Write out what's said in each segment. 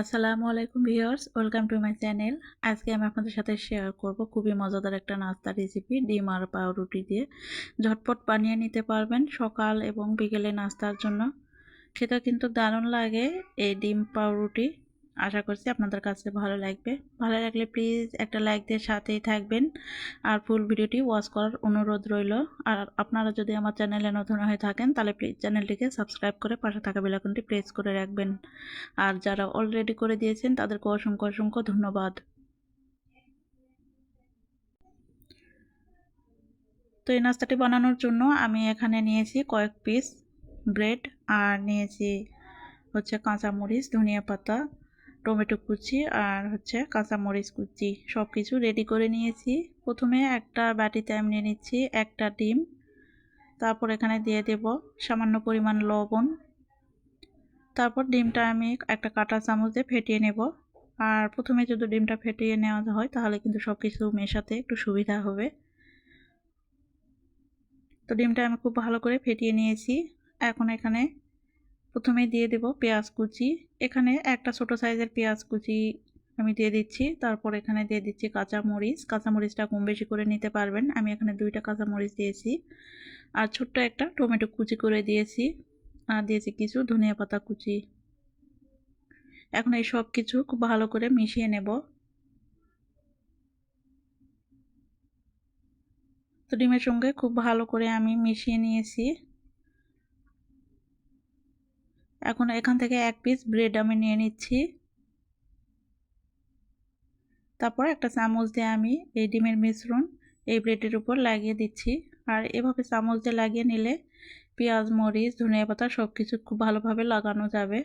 আসসালামু আলাইকুম viewers, welcome to my channel. আজকে আমি আপনাদের সাথে শেয়ার করব খুবই মজাদার একটা নাস্তা রেসিপি, ডিম আর পাউরুটি দিয়ে। ঝটপট বানিয়ে নিতে পারবেন সকাল এবং বিকেলে নাস্তার জন্য। সেটা কিন্তু দারুণ লাগে, এই ডিম পাউরুটি। আশা করছি আপনাদের কাছে ভালো লাগবে। ভালো লাগলে প্লিজ একটা লাইক দিয়ে সাথেই থাকবেন। আর ফুল ভিডিওটি ওয়াচ করার অনুরোধ রইল। আর আপনারা যদি আমার চ্যানেলে নতুন হয়ে থাকেন, তাহলে প্লিজ চ্যানেলটিকে সাবস্ক্রাইব করে পাশে থাকা বেলাকনটি প্রেস করে রাখবেন। আর যারা অলরেডি করে দিয়েছেন, তাদেরকে অসংখ্য অসংখ্য ধন্যবাদ। তো এই নাস্তাটি বানানোর জন্য আমি এখানে নিয়েছি কয়েক পিস ব্রেড আর নিয়েছি হচ্ছে কাঁচামরিচ, ধনিয়া পাতা টমেটো কুচি আর হচ্ছে কাঁচামরিচ কুচি সব কিছু রেডি করে নিয়েছি। প্রথমে একটা বাটিতে আমি নিয়ে নিচ্ছি একটা ডিম। তারপর এখানে দিয়ে দেব সামান্য পরিমাণ লবণ। তারপর ডিমটা আমি একটা কাটা চামচ দিয়ে ফেটিয়ে নেব। আর প্রথমে যদি ডিমটা ফেটিয়ে নেওয়া হয়, তাহলে কিন্তু সব কিছু মেশাতে একটু সুবিধা হবে। তো ডিমটা আমি খুব ভালো করে ফেটিয়ে নিয়েছি। এখন এখানে প্রথমে দিয়ে দেব পেঁয়াজ কুচি। এখানে একটা ছোট সাইজের পেঁয়াজ কুচি আমি দিয়ে দিচ্ছি। তারপর এখানে দিয়ে দিচ্ছি কাঁচা মরিচ কাঁচা মরিচটা কম বেশি করে নিতে পারবেন। আমি এখানে দুইটা কাঁচা মরিচ দিয়েছি। আর ছোট্ট একটা টমেটো কুচি করে দিয়েছি। আর দিয়েছি কিছু ধনিয়া পাতা কুচি। এখন এই সব কিছু খুব ভালো করে মিশিয়ে নেব। তো ডিমের সঙ্গে খুব ভালো করে আমি মিশিয়ে নিয়েছি। এখন এখান থেকে এক পিস ব্রেড আমি নিয়ে নিচ্ছি। তারপর একটা চামচ দিয়ে আমি এই ডিমের মিশ্রণ এই ব্রেডের উপর লাগিয়ে দিচ্ছি। আর এভাবে চামচ দিয়ে লাগিয়ে নিলে পেঁয়াজ, মরিচ, ধনিয়া পাতা সব কিছু খুব ভালোভাবে লাগানো যাবে।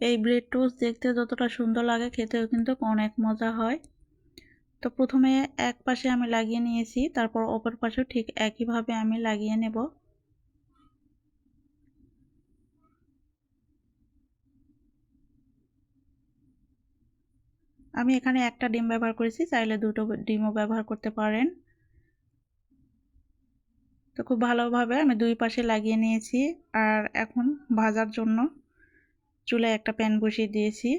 এই ব্রেড টোস্ট দেখতে যতটা সুন্দর লাগে খেতেও কিন্তু অনেক মজা হয়। তো প্রথমে এক পাশে আমি লাগিয়ে নিয়েছি, তারপর অপর পাশেও ঠিক একইভাবে আমি লাগিয়ে নেব। আমি এখানে একটা ডিম ব্যবহার করেছি, চাইলে দুটো ডিমও ব্যবহার করতে পারেন। তো খুব ভালোভাবে আমি দুই পাশে লাগিয়ে নিয়েছি, আর এখন ভাজার জন্য চুলায় একটা প্যান বসিয়ে দিয়েছি,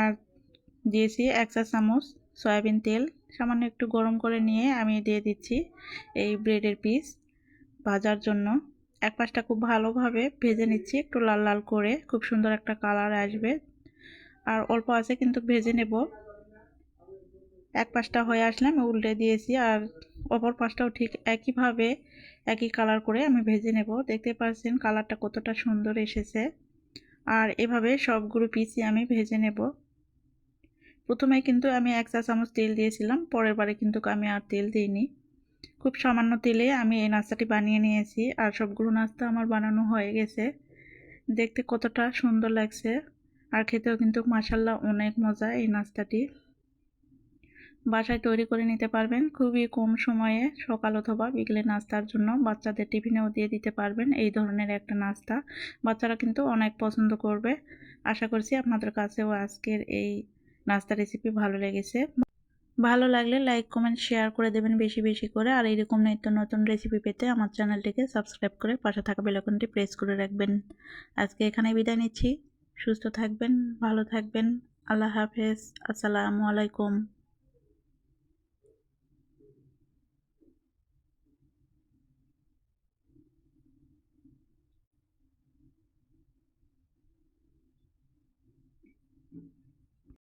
আর দিয়েছি এক চা চামচ সয়াবিন তেল। সামান্য একটু গরম করে নিয়ে আমি দিয়ে দিচ্ছি এই ব্রেডের পিস ভাজার জন্য। এক পাশটা খুব ভালোভাবে ভেজে নিচ্ছি, একটু লাল লাল করে। খুব সুন্দর একটা কালার আসবে। আর অল্প আছে কিন্তু ভেজে নেব। এক পাশটা হয়ে আসলে আমি উল্টে দিয়েছি আর অপর পাশটাও ঠিক একইভাবে একই কালার করে আমি ভেজে নেব। দেখতে পাচ্ছেন কালারটা কতটা সুন্দর এসেছে। আর এভাবে সবগুলো পিসই আমি ভেজে নেব। প্রথমে কিন্তু আমি এক চা চামচ তেল দিয়েছিলাম, পরের বারে কিন্তু আমি আর তেল দিইনি। খুব সামান্য তেলে আমি এই নাস্তাটি বানিয়ে নিয়েছি আর সবগুলো নাস্তা আমার বানানো হয়ে গেছে। দেখতে কতটা সুন্দর লাগছে। আর খেতেও কিন্তু মাসাল্লাহ অনেক মজা এই নাস্তাটি। বাসায় তৈরি করে নিতে পারবেন। খুবই কম সময়ে সকাল অথবা বিকেলে নাস্তার জন্য বাচ্চাদের টিফিনেও দিয়ে দিতে পারবেন এই ধরনের একটা নাস্তা। বাচ্চারা কিন্তু অনেক পছন্দ করবে। আশা করছি আপনাদের কাছেও আজকের এই নাস্তা রেসিপি ভালো লেগেছে। ভালো লাগলে লাইক কমেন্ট শেয়ার করে দেবেন বেশি বেশি করে। আর এইরকম নিত্য নতুন রেসিপি পেতে আমার চ্যানেলটিকে সাবস্ক্রাইব করে পাশে থাকা বেলাকনটি প্রেস করে রাখবেন। আজকে এখানে বিদায় নিচ্ছি। সুস্থ থাকবেন, ভালো থাকবেন। আল্লাহ হাফেজ। আসসালামু আলাইকুম।